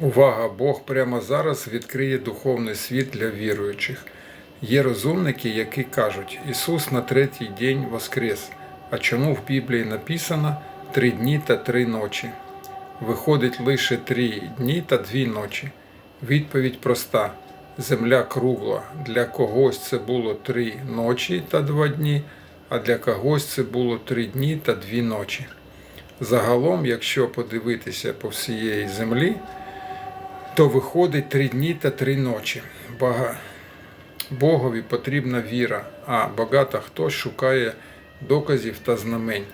Увага! Бог прямо зараз відкриє духовний світ для віруючих. Є розумники, які кажуть, Ісус на третій день воскрес. А чому в Біблії написано три дні та три ночі? Виходить лише три дні та дві ночі. Відповідь проста: земля кругла. Для когось це було три ночі та два дні, а для когось це було три дні та дві ночі. Загалом, якщо подивитися по всієї землі, то виходить три дні та три ночі. Богові потрібна віра, а багато хто шукає доказів та знамень.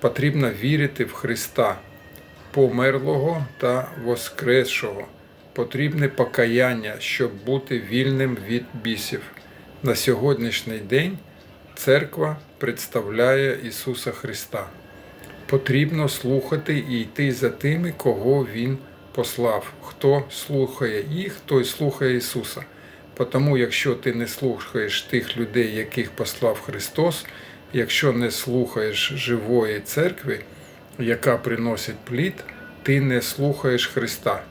Потрібно вірити в Христа, померлого та воскресшого. Потрібне покаяння, щоб бути вільним від бісів. На сьогоднішній день церква представляє Ісуса Христа. Потрібно слухати і йти за тими, кого Він послав. Хто слухає їх, той слухає Ісуса. Тому, якщо ти не слухаєш тих людей, яких послав Христос, якщо не слухаєш живої церкви, яка приносить плід, ти не слухаєш Христа.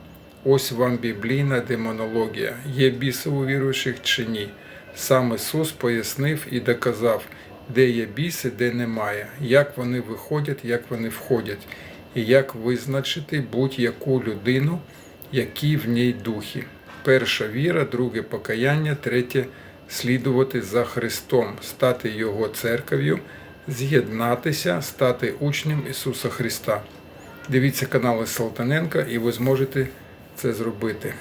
Ось вам біблійна демонологія. Є біси у віруючих чи ні. Сам Ісус пояснив і доказав, де є біси, де немає, як вони виходять, як вони входять, і як визначити будь-яку людину, які в ній духи. Перша віра, друге покаяння, третє слідувати за Христом, стати Його церков'ю, з'єднатися, стати учнем Ісуса Христа. Дивіться канали Салтаненка, і ви зможете це зробити.